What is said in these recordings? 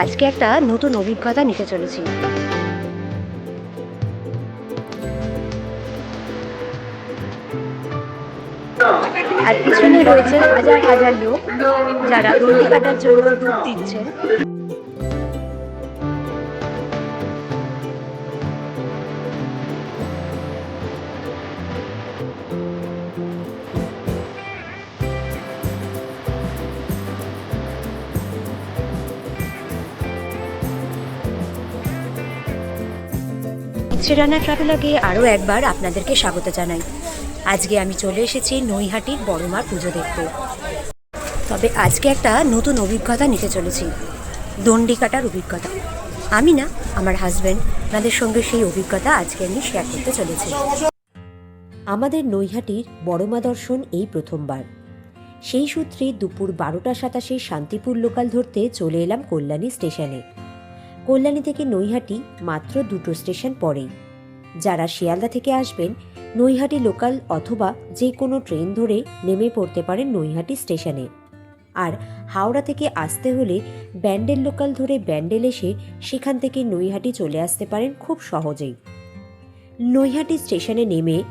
আজকে একটা নতুন অভিজ্ঞতা নিতে চলেছি। আর পিছনে রয়েছে হাজার হাজার লোক যারা রুটি কাটার জন্য ডুব দিচ্ছেন শ্রীরানা ট্রাভেলগে আরও একবার আপনাদেরকে স্বাগত জানাই। আজকে আমি চলে এসেছি নৈহাটির বড়মার পুজো দেখতে। তবে আজকে একটা নতুন অভিজ্ঞতা নিতে চলেছি। দণ্ডি কাটার অভিজ্ঞতা। আমি না, আমার হাজব্যান্ড তাদের সঙ্গে সেই অভিজ্ঞতা আজকে আমি শেয়ার করতে চলেছি। আমাদের নৈহাটির বড়মা দর্শন এই প্রথমবার। সেই সূত্রে দুপুর বারোটা সাতাশে শান্তিপুর লোকাল ধরতে চলে এলাম কল্যাণী স্টেশনে কল্যাণী থেকে নৈহাটি মাত্র দুটো স্টেশন পরেই। যারা শিয়ালদা থেকে আসবেন, নৈহাটি লোকাল অথবা যে কোনো ট্রেন ধরে নেমে পড়তে পারেন নৈহাটি স্টেশনে। আর হাওড়া থেকে আসতে হলে ব্যান্ডেল লোকাল ধরে ব্যান্ডেল এসে সেখান থেকে নৈহাটি চলে আসতে পারেন খুব সহজেই। নৈহাটি স্টেশনে নেমে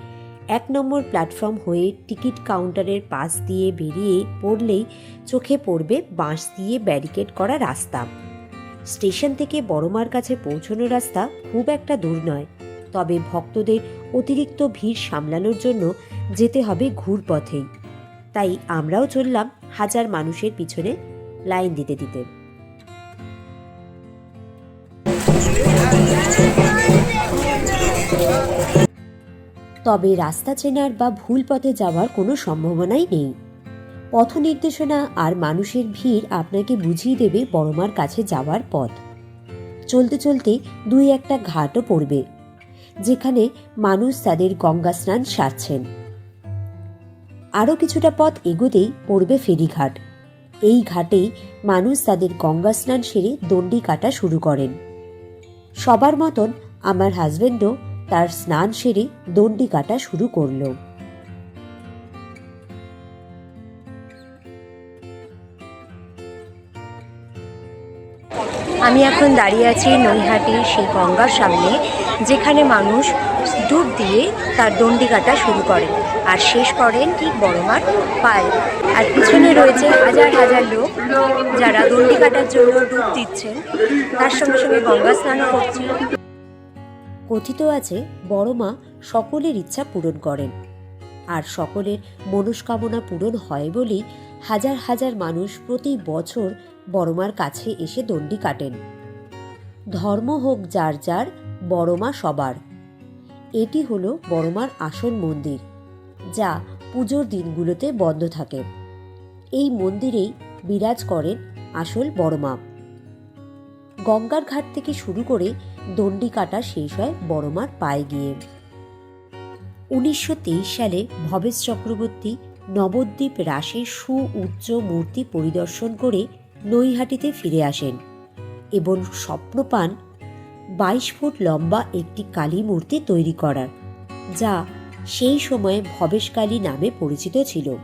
এক নম্বর প্ল্যাটফর্ম হয়ে টিকিট কাউন্টারের পাশ দিয়ে বেরিয়ে পড়লেই চোখে পড়বে বাঁশ দিয়ে ব্যারিকেড করা রাস্তা। স্টেশন থেকে বড়মার কাছে পৌঁছানোর রাস্তা খুব একটা দূর নয়। তবে ভক্তদের অতিরিক্ত ভিড় সামলানোর জন্য যেতে হবে ঘুরপথেই। তাই আমরাও চললাম হাজার মানুষের পিছনে লাইন দিতে দিতে। তবে রাস্তা চেনার বা ভুল পথে যাওয়ার কোনো সম্ভাবনাই নেই। পথ নির্দেশনা আর মানুষের ভিড় আপনাকে বুঝিয়ে দেবে বড়মার কাছে যাওয়ার পথ। চলতে চলতে দুই একটা ঘাটও পড়বে, যেখানে মানুষ তাদের গঙ্গা স্নান সারছেন। আরও কিছুটা পথ এগোতেই পড়বে ফেরিঘাট। এই ঘাটেই মানুষ তাদের গঙ্গা স্নান সেরে দণ্ডি কাটা শুরু করেন। সবার মতন আমার হাজবেন্ডও তার স্নান সেরে দণ্ডি কাটা শুরু করল। আমি এখন দাঁড়িয়ে আছি নৈহাটির সেই গঙ্গার সামনে, যেখানে মানুষ ডুব দিয়ে তার দণ্ডি কাটা শুরু করে। আর শেষ করেন ঠিক বড়মার পায়ে। আর পিছনে রয়েছে হাজার হাজার লোক যারা দণ্ডি কাটার জন্য ডুব দিচ্ছেন। তার সঙ্গে সঙ্গে গঙ্গা স্নানও করছেন কথিত আছে, বড়মা সকলের ইচ্ছা পূরণ করেন। আর সকলের মনস্কামনা পূরণ হয় বলেই হাজার হাজার মানুষ প্রতি বছর বড়মার কাছে এসে দণ্ডি কাটেন। ধর্ম হোক যার যার, বড়মা সবার। এটি হল বড়মার আসল মন্দির, যা পুজোর দিনগুলোতে বন্ধ থাকে। এই মন্দিরেই বিরাজ করেন আসল বড়মা। গঙ্গার ঘাট থেকে শুরু করে দণ্ডি কাটা শেষ হয় বড়মার পায়ে গিয়ে। উনিশশো তেইশ সালে ভবেশ চক্রবর্তী নবদ্বীপ রাসের সুউচ্চ মূর্তি পরিদর্শন করে নৈহাটিতে ফিরে আসেন এবং স্বপ্ন পান বাইশ ফুট লম্বা একটি কালী মূর্তি তৈরি করার, যা সেই সময়ে ভবেশকালী নামে পরিচিত ছিল।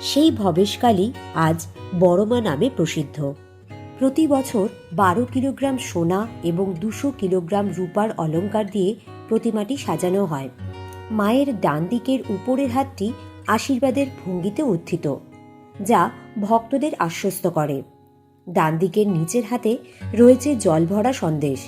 সেই ভবেশকালী আজ বড়মা নামে প্রসিদ্ধ। প্রতি বছর বারো কিলোগ্রাম সোনা এবং দুশো কিলোগ্রাম রূপার অলংকার দিয়ে প্রতিমাটি সাজানো হয়। মায়ের ডান দিকের উপরের হাতটি আশীর্বাদের ভঙ্গিতে উত্থিত, যা ভক্তদের আশ্বস্ত করে। ডান দিকের নিচের হাতে রয়েছে জলভরা সন্দেশ,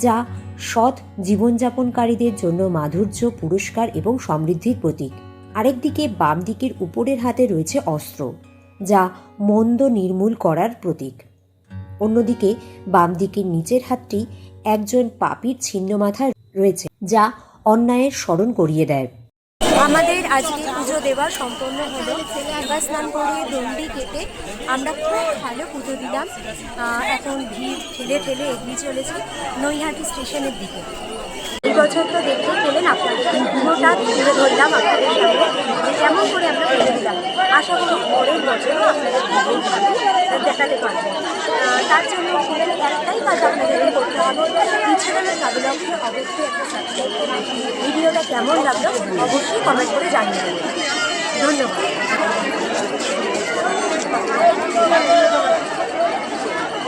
যা সৎ জীবনযাপনকারীদের জন্য মাধুর্য, পুরস্কার এবং সমৃদ্ধির প্রতীক। আরেকদিকে বাম দিকের উপরের হাতে রয়েছে অস্ত্র, যা মন্দ নির্মূল করার প্রতীক। অন্যদিকে বাম দিকের নিচের হাতটি একজন পাপির ছিন্ন মাথা রয়েছে, যা অন্যায়ের স্মরণ করিয়ে দেয়। আমাদের আজকে পুজো দেওয়া সম্পন্ন হলো। এবার স্নান করিয়ে দণ্ডি কেটে আমরা খুব ভালো পুজো দিলাম। এখন ভিড় ঠেলে ঠেলে এগিয়ে চলেছি নৈহাটি স্টেশনের দিকে। বছর তো দেখতে পেলেন আপনাদের। পুরোটা তুলে ধরলাম আপনাদের সামনে। যে কেমন করে আমরা পড়েছিলাম আশা করি পরের বছরও আপনাদের দেখাতে পারবেন তার জন্য কিন্তু একটাই কাজ আপনাদেরকে করতে হবে। পিছনে কাবিলাকে অবশ্যই একটা সাবস্ক্রাইব করবেন ভিডিওটা কেমন লাগল অবশ্যই কমেন্ট করে জানিয়ে দেবেন ধন্যবাদ।